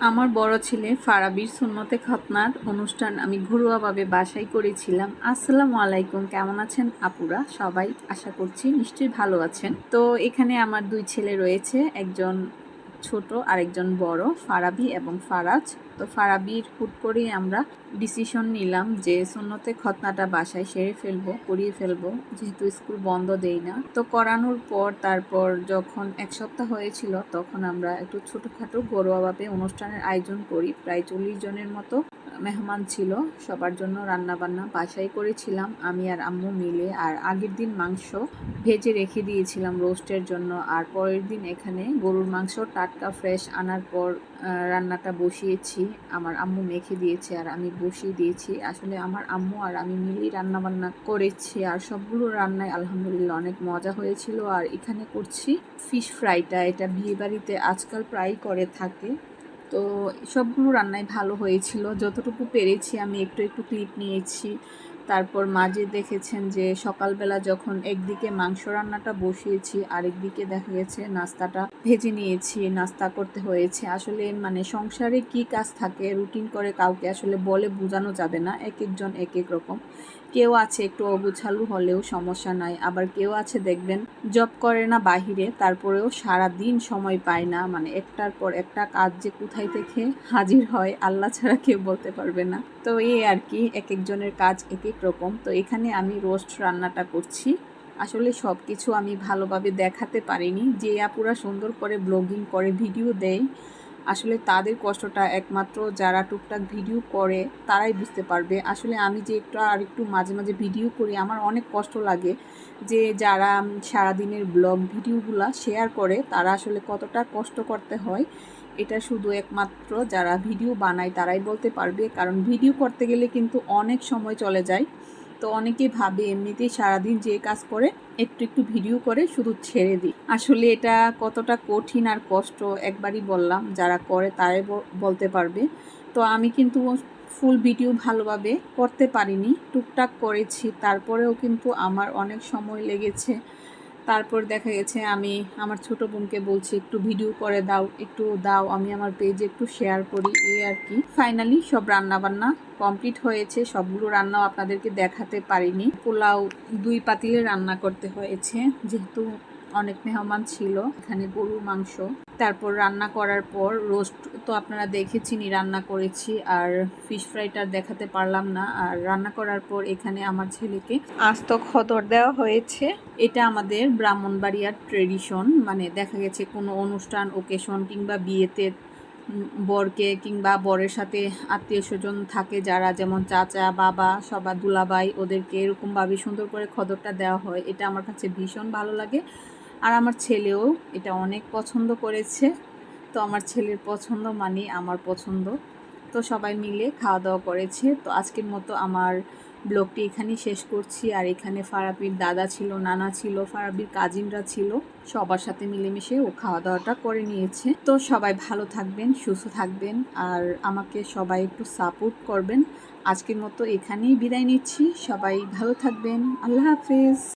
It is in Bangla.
আমার বড় ছেলে ফারাবির সুন্নতে খতনার অনুষ্ঠান আমি ঘরোয়াভাবে বাসায় করেছিলাম। আসসালামু আলাইকুম, কেমন আছেন আপুরা? সবাই আশা করছি নিশ্চয়ই ভালো আছেন। তো এখানে আমার দুই ছেলে রয়েছে, একজন ছোট, আরেকজন বড়, ফারাবি এবং ফারাজ। তো ফারাবির হুট করেই আমরা ডিসিশন নিলাম যে সুন্নতে খতনাটা বাসায় সেরে ফেলব, করিয়ে ফেলব, যেহেতু স্কুল বন্ধ দেই না। তো করানোর পর, তারপর যখন এক সপ্তাহ হয়েছিল, তখন আমরা একটু ছোটোখাটো ঘরোয়াভাবে অনুষ্ঠানের আয়োজন করি। প্রায় চল্লিশ জনের মতো মেহমান ছিল, সবার জন্য রান্না বান্না বাসায় করেছিলাম। আমি আর আম্মু মিলে আর আগের দিন মাংস ভেজে রেখে দিয়েছিলাম রোস্টের জন্য। আর পরের দিন এখানে গরুর মাংস টাটকা ফ্রেশ আনার পর রান্নাটা বসিয়েছি। আমার আম্মু মেখে দিয়েছে আর আমি বসিয়ে দিয়েছি। আসলে আমার আম্মু আর আমি মিলেই রান্না বান্না করেছি। আর সবগুলো রান্নায় আলহামদুলিল্লাহ অনেক মজা হয়েছিল। আর এখানে করছি ফিশ ফ্রাইটা এটা বিয়েবাড়িতে আজকাল প্রায় করে থাকে। তো সবগুলো রান্নাই ভালো হয়েছিল। যতটুকু পেরেছি আমি একটু একটু ক্লিপ নিয়েছি। তারপর মাঝে দেখেছেন যে সকালবেলা যখন একদিকে মাংস রান্নাটা বসিয়েছি, আরেকদিকে দেখা গেছে নাস্তাটা ভেজে নিয়েছি, নাস্তা করতে হয়েছে। আসলে মানে সংসারে কি কাজ থাকে, রুটিন করে কাউকে আসলে বলে বোঝানো যাবে না, এক একজন এক এক রকম। কেউ আছে একটু অগুছালু হলেও সমস্যা নাই, আবার কেউ আছে দেখবেন জব করে না বাহিরে, তারপরেও সারা দিন সময় পায় না মানে একটার পর একটা কাজ যে কোথায় থেকে হাজির হয় আল্লাহ ছাড়া কেউ বলতে পারবে না। তো এই আর কি, এক একজনের কাজ এক এক রকম। তো এখানে আমি রোস্ট রান্নাটা করছি। আসলে সব কিছু আমি ভালোভাবে দেখাতে পারিনি। যে আপুরা সুন্দর করে ব্লগিং করে ভিডিও দেয় আসলে তাদের কষ্টটা একমাত্র যারা টুকটাক ভিডিও করে, তারাই বুঝতে পারবে। আসলে আমি যে একটু আর একটু মাঝে মাঝে ভিডিও করি, আমার অনেক কষ্ট লাগে যে যারা সারাদিনের ব্লগ ভিডিওগুলা শেয়ার করে, তারা আসলে কতটা কষ্ট করতে হয়, এটা শুধু একমাত্র যারা ভিডিও বানায় তারাই বলতে পারবে। কারণ ভিডিও করতে গেলে কিন্তু অনেক সময় চলে যায়। তো অনেকেই ভাবে এমনিতেই সারাদিন যে কাজ করে, একটু একটু ভিডিও করে, শুধু ছেড়ে দিই। আসলে এটা কতটা কঠিন আর কষ্ট একবারই বললাম, যারা করে তারাই বলতে পারবে। তো আমি কিন্তু ফুল ভিডিও ভালোভাবে করতে পারিনি। টুকটাক করেছি, তারপরেও কিন্তু আমার অনেক সময় লেগেছে। তারপর দেখা গেছে আমি আমার ছোট বোনকে বলছি, একটু ভিডিও করে দাও, একটু দাও, আমি আমার পেজে একটু শেয়ার করি। এই আর কি। ফাইনালি সব রান্না বান্না কমপ্লিট হয়েছে, সবগুলো রান্নাও আপনাদেরকে দেখাতে পারিনি। পোলাও দুই পাতিলে রান্না করতে হয়েছে, যেহেতু অনেক মেহমান ছিল, এখানে গরুর মাংস। তারপর রান্না করার পর রোস্ট তো আপনারা দেখেছিনি রান্না করেছি আর ফিশ ফ্রাইটা দেখাতে পারলাম না। আর রান্না করার পর এখানে আমার ছেলেকে আস্ত খদর দেওয়া হয়েছে। এটা আমাদের ব্রাহ্মণবাড়িয়ার ট্রেডিশন মানে দেখা গেছে কোনো অনুষ্ঠান ওকেশন কিংবা বিয়েতে বরকে কিংবা বরের সাথে আত্মীয় স্বজন থাকে যারা, যেমন চাচা, বাবা সবার দুলাবাই ওদেরকে এরকমভাবে সুন্দর করে খদরটা দেওয়া হয়। এটা আমার কাছে ভীষণ ভালো লাগে। আর আমার ছেলেও এটা অনেক পছন্দ করেছে। তো আমার ছেলের পছন্দ মানে আমার পছন্দ। তো সবাই মিলে খাওয়া দাওয়া করেছে। তো আজকের মতো আমার ব্লগটি এখানেই শেষ করছি। আর এখানে ফারাবির দাদা ছিল, নানা ছিল, ফারাবির কাজিনরা ছিল। সবার সাথে মিলেমিশে ও খাওয়া দাওয়াটা করে নিয়েছে। তো সবাই ভালো থাকবেন, সুস্থ থাকবেন। আর আমাকে সবাই একটু সাপোর্ট করবেন। আজকের মতো এখানেই বিদায় নিচ্ছি। সবাই ভালো থাকবেন। আল্লাহ হাফিজ।